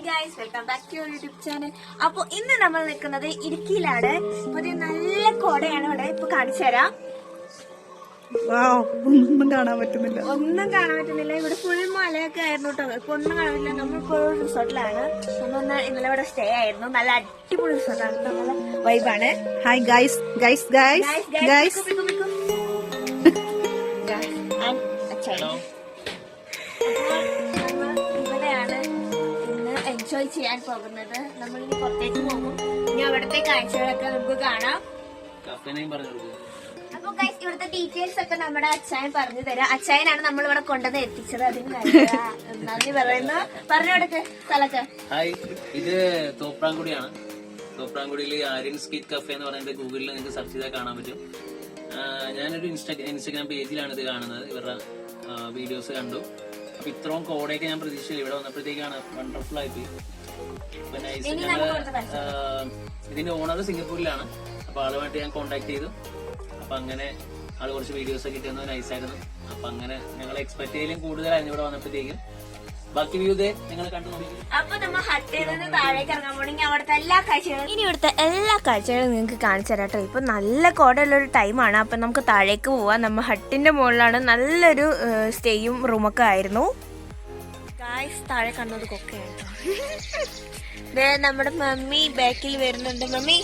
Hi guys welcome back to YouTube channel അപ്പൊ ഇന്ന് നമ്മൾ നിൽക്കുന്നത് ഇടുക്കിയിലാണ്. പുതിയ നല്ല കോടയാണ് ഇവിടെ. ഇപ്പൊ കാണിച്ചു തരാം. ഒന്നും കാണാൻ പറ്റുന്നില്ല. ഒന്നും കാണാൻ പറ്റുന്നില്ല. ഇവിടെ ഫുൾ മലയൊക്കെ ആയിരുന്നു കേട്ടോ ഇപ്പൊ ഒന്നും കാണാൻ നമ്മൾ നമ്മളിപ്പോ റിസോർട്ടിലാണ്. നമ്മളൊന്ന് ഇന്നലെ ഇവിടെ സ്റ്റേ ആയിരുന്നു. നല്ല അടിപൊളി റിസോർട്ടാണ്. നല്ല വൈബാണ് hi guys guys guys guys ഇവിടെയാണ് എൻജോയ് ചെയ്യാൻ പോകുന്നത്. നമ്മൾ ഇനി പുറത്തേക്ക് പോകും. ഇനി അവിടുത്തെ കാഴ്ചകളൊക്കെ നമുക്ക് കാണാം. അപ്പൊ ഗൈസ് ഇവിടുത്തെ ഡീറ്റെയിൽസ് ഒക്കെ നമ്മുടെ അച്ചായൻ പറഞ്ഞു തരാം. അച്ചായനാണ് നമ്മൾ ഇവിടെ കൊണ്ടുവന്ന് എത്തിച്ചത്. അതിന് നന്ദി. പറയുന്നു. പറഞ്ഞു കൊടുക്ക് സ്ഥലത്ത് ഹായ് ഇത് തോപ്രാങ്കുടിയാണ് തോപ്രാങ്കുടിയിൽ ആര്യൻ സ്കിറ്റ് കഫേ എന്ന് പറയുന്നത് ഗൂഗിളിൽ നിങ്ങൾക്ക് സെർച്ച് ചെയ്താൽ കാണാൻ പറ്റും. ഞാനൊരു ഇൻസ്റ്റാ ഇൻസ്റ്റാഗ്രാം പേജിലാണ് ഇത് കാണുന്നത്. ഇവരുടെ വീഡിയോസ് കണ്ടു. അപ്പൊ ഇത്രയും കോടയൊക്കെ ഞാൻ പ്രതീക്ഷിച്ചില്ല. ഇവിടെ വന്നപ്പോഴത്തേക്കാണ് വണ്ടർഫുൾ ആയിട്ട്. ഇതിന്റെ ഓണർ സിംഗപ്പൂരിലാണ്. അപ്പൊ ആളുമായിട്ട് ഞാൻ കോണ്ടാക്ട് ചെയ്തു. അപ്പൊ അങ്ങനെ ആൾ കുറച്ച് വീഡിയോസ് ഒക്കെ ഇട്ടുന്നത് നൈസായിരുന്നു അപ്പൊ അങ്ങനെ ഞങ്ങൾ എക്സ്പെക്ട് ചെയ്യലും കൂടുതലായിരുന്നു ഇവിടെ വന്നപ്പോഴത്തേക്കും. ബാക്കി വ്യൂ നിങ്ങൾ കണ്ടു അപ്പൊ നമ്മൾ ഹട്ടിൽ നിന്ന് താഴേക്ക് ഇറങ്ങാൻ പോണെങ്കിൽ അവിടുത്തെ എല്ലാ കാഴ്ചകളും ഇനി ഇവിടുത്തെ എല്ലാ കാഴ്ചകളും നിങ്ങൾക്ക് കാണിച്ചു തരാം കേട്ടോ. ഇപ്പൊ നല്ല കോടയുള്ള ഒരു ടൈമാണ് അപ്പൊ നമുക്ക് താഴേക്ക് പോവാം. നമ്മ ഹട്ടിന്റെ മുകളിലാണ് നല്ലൊരു സ്റ്റേയും റൂമൊക്കെ ആയിരുന്നു. ഗായ്സ് താഴെ കൊക്കയാണ് കേട്ടോ. ദേ നമ്മുടെ മമ്മി ബാക്കിൽ വരുന്നുണ്ട്. മമ്മി.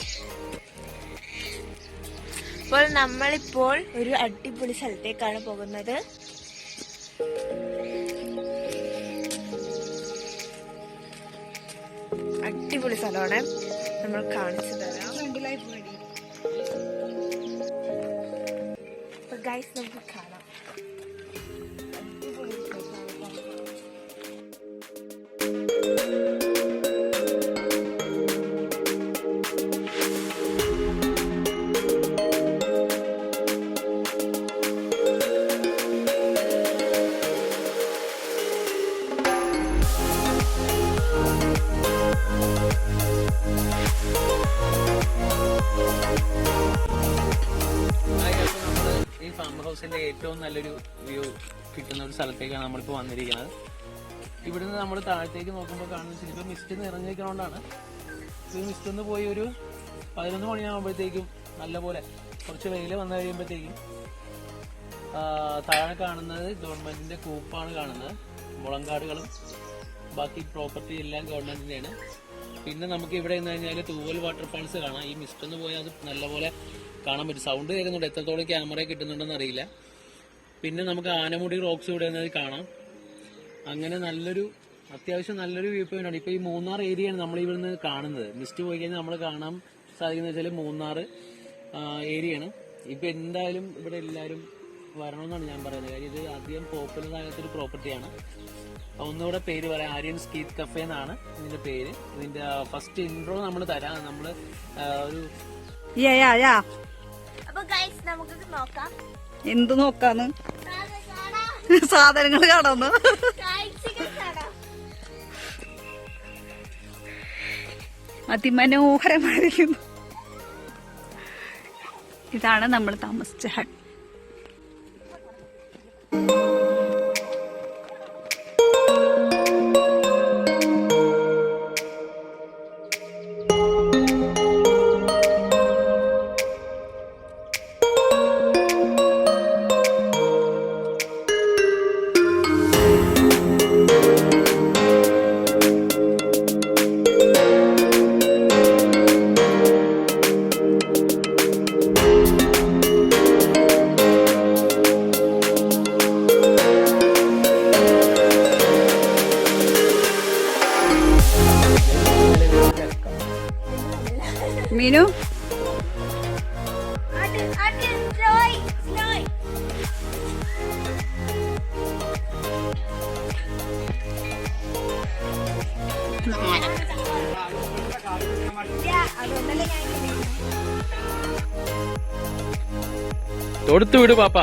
അപ്പോൾ നമ്മളിപ്പോൾ ഒരു അടിപൊളി സ്ഥലത്തേക്കാണ് പോകുന്നത്. അടിപൊളി സ്ഥലമാണ്. നമ്മൾ കാണിച്ചു തരാം. ഗൈസ് നമുക്ക് കാണാം. ഏറ്റവും നല്ലൊരു വ്യൂ കിട്ടുന്ന ഒരു സ്ഥലത്തേക്കാണ് നമ്മളിപ്പോൾ വന്നിരിക്കുന്നത്. ഇവിടുന്ന് നമ്മൾ താഴത്തേക്ക് നോക്കുമ്പോൾ കാണുന്ന ചിലപ്പോൾ മിസ്റ്റ് നിറഞ്ഞിരിക്കണോണ്ടാണ് ഈ മിസ്റ്റ് ഒന്ന് പോയി ഒരു പതിനൊന്ന് മണിയാകുമ്പോഴത്തേക്കും നല്ലപോലെ കുറച്ച് വെയിൽ വന്നു കഴിയുമ്പോഴത്തേക്കും താഴെ കാണുന്നത് ഗവൺമെന്റിന്റെ കൂപ്പാണ് കാണുന്നത്. മുളങ്കാടുകളും ബാക്കി പ്രോപ്പർട്ടി എല്ലാം ഗവൺമെന്റിന്റെയാണ്. പിന്നെ നമുക്ക് ഇവിടെ നിന്ന് കഴിഞ്ഞാൽ തൂവൽ വാട്ടർഫാൾസ് കാണാം. ഈ മിസ്റ്റ് ഒന്ന് പോയാൽ അത് നല്ലപോലെ കാണാൻ പറ്റും. സൗണ്ട് കേൾക്കുന്നുണ്ട് എത്രത്തോളം ക്യാമറ കിട്ടുന്നുണ്ടെന്ന് അറിയില്ല. പിന്നെ നമുക്ക് ആനമുടി റോക്സ് ഇവിടെ നിന്ന് കാണാം. അങ്ങനെ നല്ലൊരു അത്യാവശ്യം നല്ലൊരു വ്യൂ പോയിന്റ് ആണ്. ഇപ്പൊ ഈ മൂന്നാർ ഏരിയയാണ് നമ്മൾ ഇവിടുന്ന് കാണുന്നത്. മിസ്റ്റ് പോയി കഴിഞ്ഞാൽ നമ്മൾ കാണാൻ സാധിക്കുന്ന വെച്ചാൽ മൂന്നാർ ഏരിയയാണ് ഇപ്പൊ എന്തായാലും ഇവിടെ എല്ലാവരും വരണമെന്നാണ് ഞാൻ പറയുന്നത്. കാര്യം ഇത് അധികം പോപ്പുലർ ആകാത്തൊരു പ്രോപ്പർട്ടിയാണ് ഒന്നുകൂടെ പേര് പറയാം. ആര്യൻ സ്കീറ്റ് കഫേ എന്നാണ് ഇതിന്റെ പേര്. ഇതിന്റെ ഫസ്റ്റ് ഇൻട്രോ നമ്മൾ തരാം. നമ്മൾ ഒരു നമുക്ക് നോക്കാം. എന്ത് നോക്കാന്ന്. സാധനങ്ങൾ കാണാന്ന്. അതിമനോഹരമായിരിക്കുന്നു. ഇതാണ് നമ്മൾ താമസിച്ച ഹട്ട്. തൊടുത്തു വിട് പാപ്പ.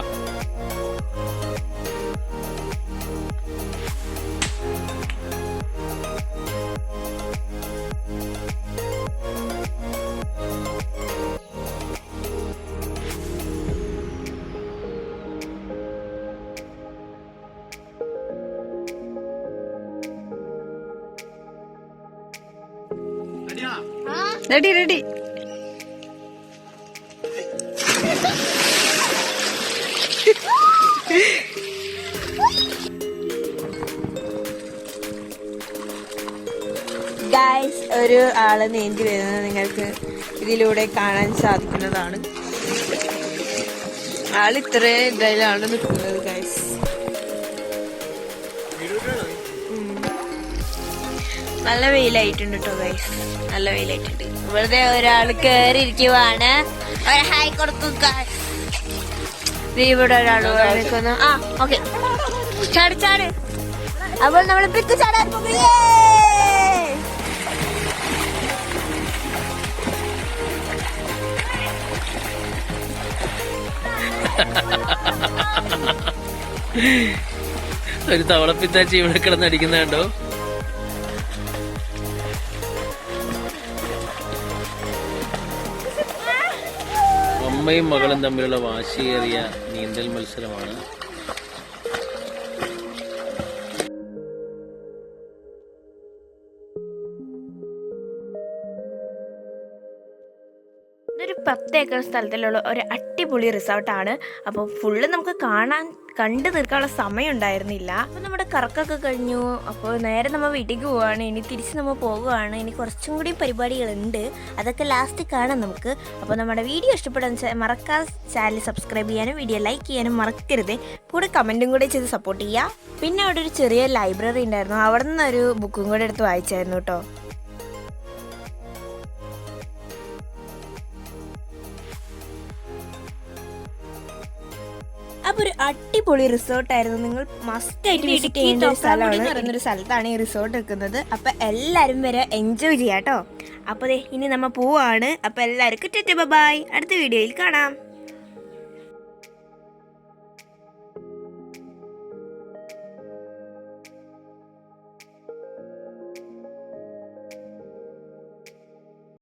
റെഡി റെഡി ഗായ്സ് ഒരു ആൾ നീന്തി വരുന്നത് നിങ്ങൾക്ക് ഇതിലൂടെ കാണാൻ സാധിക്കുന്നതാണ്. ആൾ ഇത്ര ഇതിലാണ് നിൽക്കുന്നത് ഗായ്സ് നല്ല വെയിലായിട്ടുണ്ട് കേട്ടോ ഗൈസ് നല്ല വെയിലായിട്ടുണ്ട്. വെറുതെ ഒരാൾ കയറി ഇരിക്കുവാണ് ഹായ്. ദേ ഇവിടെ ഒരാൾ ആ ഓക്കെ ചാട് ചാട്. അപ്പോൾ നമ്മൾ പിക്ക് ചാടാൻ പോകുകയേ ഒരു തവളപ്പിത്താച്ചി ഇവിടെ കിടന്നടിക്കുന്ന കണ്ടോ? അമ്മയും മകളും തമ്മിലുള്ള വാശിയേറിയ നീന്തൽ മത്സരമാണ് പത്ത് ഏക്കർ സ്ഥലത്തിലുള്ള ഒരു അടിപൊളി റിസോർട്ടാണ്. അപ്പോൾ ഫുള്ള് നമുക്ക് കാണാൻ കണ്ടു തീർക്കാനുള്ള സമയം ഉണ്ടായിരുന്നില്ല. അപ്പോൾ നമ്മുടെ കറക്കൊക്കെ കഴിഞ്ഞു. അപ്പോൾ നേരെ നമ്മൾ വീട്ടിലേക്ക് പോവുകയാണ് ഇനി തിരിച്ച് നമ്മൾ പോവുകയാണ്. ഇനി കുറച്ചും കൂടി പരിപാടികളുണ്ട്. അതൊക്കെ ലാസ്റ്റ് കാണാം നമുക്ക്. അപ്പോൾ നമ്മുടെ വീഡിയോ ഇഷ്ടപ്പെടാൻ മറക്കാതെ ചാനൽ സബ്സ്ക്രൈബ് ചെയ്യാനും വീഡിയോ ലൈക്ക് ചെയ്യാനും മറക്കരുത്. കൂടെ കമന്റും കൂടെ ചെയ്ത് സപ്പോർട്ട് ചെയ്യുക പിന്നെ അവിടെ ഒരു ചെറിയ ലൈബ്രറി ഉണ്ടായിരുന്നു. അവിടെ നിന്ന് ഒരു ബുക്കും കൂടെ എടുത്ത് വായിച്ചായിരുന്നു കേട്ടോ. അപ്പൊ ഒരു അടിപൊളി റിസോർട്ട് ആയിരുന്നു. നിങ്ങൾ മസ്റ്റ് ആയിട്ട് വിസിറ്റ് ചെയ്യേണ്ട ഒരു സ്ഥലമാണ്. പറയുന്നൊരു സ്ഥലത്താണ് ഈ റിസോർട്ട് നിൽക്കുന്നത്. അപ്പൊ എല്ലാരും വരെ എൻജോയ് ചെയ്യാട്ടോ. അപ്പൊ ഇനി നമ്മ പോവാണ്. അപ്പൊ എല്ലാവർക്കും ബൈ അടുത്ത വീഡിയോയിൽ കാണാം.